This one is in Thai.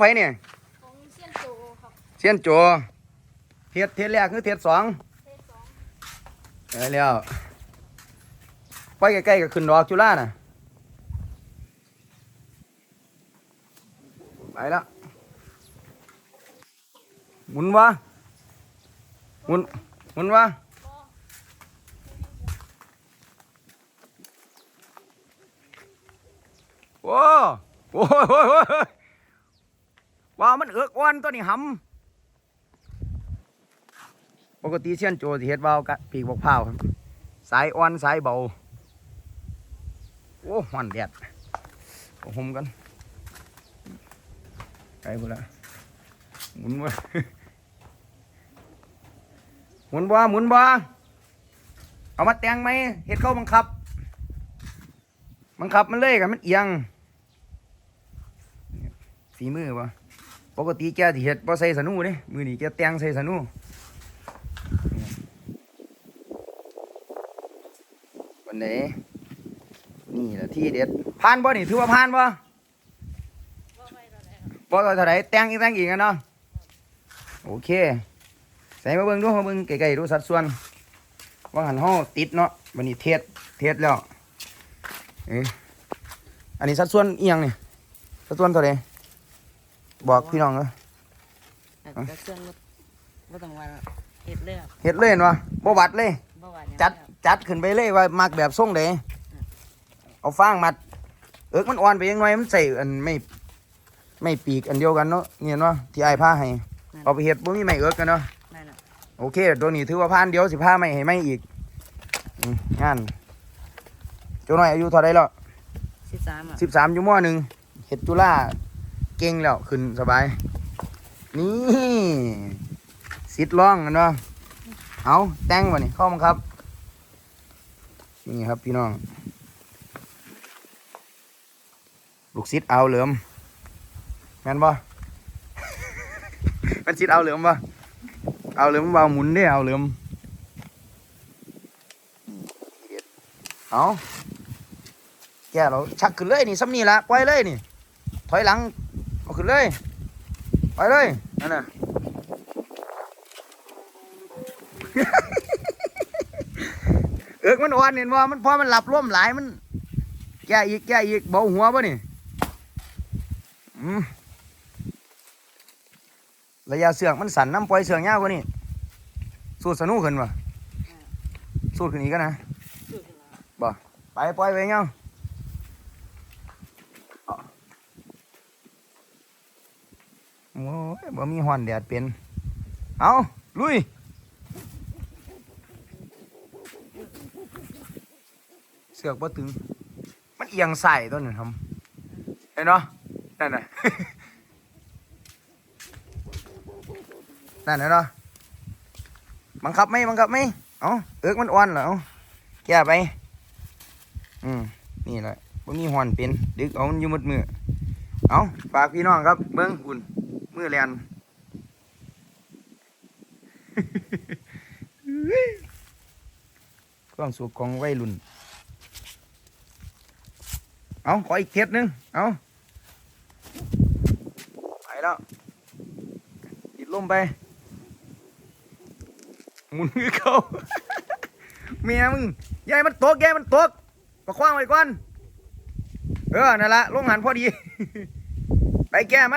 ไผเนี่ยของเซียนโจครับเซียนโจเทียดเทียดแรกคือเทียดสองเทสสองเออแล้วไปใกล้ๆกับขึ้นดอกจุฬาน่ะไปแล้วหมุนวะหมุนหมุนวะก็โอ้โอ้ยโอ้ยโอ้ยโอ้ย ว้าวมันเอือกอ้วนตัวนี้หำปกติเซียนโจสิเฮ็ดวาวกะปีกบกพร้าครับสายอ่อนสายเบาโอ้หันแดดห่มกันไกลหมดละหมุนบ่หมุนบ่หมุนบ่เอามาแต่งไหมเฮ็ดเข้าบังคับ บังคับมันเลยกันมันเอียงฝีมือบ่ ปกติแกสิเฮ็ดบ่ใส่สนูเด้มือนี้แกแต่งใส่สนูวันไหนนี่แหละที่เด็ดผ่านบ่นี่ถือว่าผ่านบ่ว่าไปตอนไหนครับบ่เท่าไหร่แต่งอีกแต่งอีกอะเนาะโอเค ใส่มาเบิ่งดูมาเบิ่งไกลๆดูสัดส่วน ว่าหันห้อติดเนาะวันนี้เทสเทสแล้วเอ๊ะอันนี้สัดส่วนเอียงนี่สัดส่วนเท่าไหร่ บอกพี่น้องเออแต่ก็เครื่องรถบ่ต้องว่าเฮ็ดเลยครับเฮ็ดเลยเห็นบ่บ่วัดเลย บ่ว่าหยังจัดครับจัดขึ้นไปเลยว่ามักแบบทรงใดเอาฟางมัด เอิกมันอ่อนไปยังไงมันใส่อันไม่ไม่ปีกอันเดียวกันเนาะเนี่ยเนาะที่ไอ้ายผ้าให้เอาไปเฮ็ดบ่มีไม้เอิกกันเนาะนั่นน่ะโอเคตัวนี้ถือว่าผ่านเดี๋ยวสิพาไม่ให้ไม่อีกอืมงานเจ้าน้อยอายุเท่าไรแล้ว13อะ สิบสามอยู่มหนึ่งเฮ็ดจุฬา เก่งแล้วขึ้นสบาย นี่สิทธิ์ร้องกันเนาะเอาแต่งวะนี่เข้ามาครับ นี่ครับพี่น้อง ลูกศิษย์เอาเหลือมแม่นบ่เป็นศิษย์เอาเหลือมบ่เอาเหลือมเบาหมุนเด้เอาเหลือมเอาแกเราชักขึ้นเลยนี่ซ้ำนี่ละปล่อยเลยนี่ ถอยหลัง เอาขึ้นเลย ไปเลย นั่นน่ะเอิกมันอ่อนเห็นว่ามันพอมันหลับร่วมหลายมัน แก่อีกแก่อีกเบาหัวป่ะนี่อืมระยะเสือกมันสั่นน้ำปล่อยเสือกยาวกว่านี่สูดสนุกขึ้นวะสูดขึ้นอีกกันนะสู้ขึ้นแล้วไปปล่อยไปเงา โอ้ยบ่มีหอนแดดเป็น เอาลุยเสือกบ่ถึง มันเอียงใส่ต้นนึงครับเห็นเนาะนั่นน่ะนั่นน่ะเนาะบังคับไหมบังคับไหมเอาเอิกมันอ่อนเหรอเอาแก้ไป อืมนี่แหละบ่มีหอนเป็น ดึกเอามันอยู่หมดมือเอาฝากพี่น้องครับเบิ้งคุณ มือแลนความสุขของวัยรุ่น เอาขออีกเทปหนึง เอาไปแล้ว ติดลมไปหมุนมือเขาเมียมึงยายมันตกยายมันตกประคว้างไว้ก่อน เออ นั่นละลงหันพอดี ไปแก้ไหม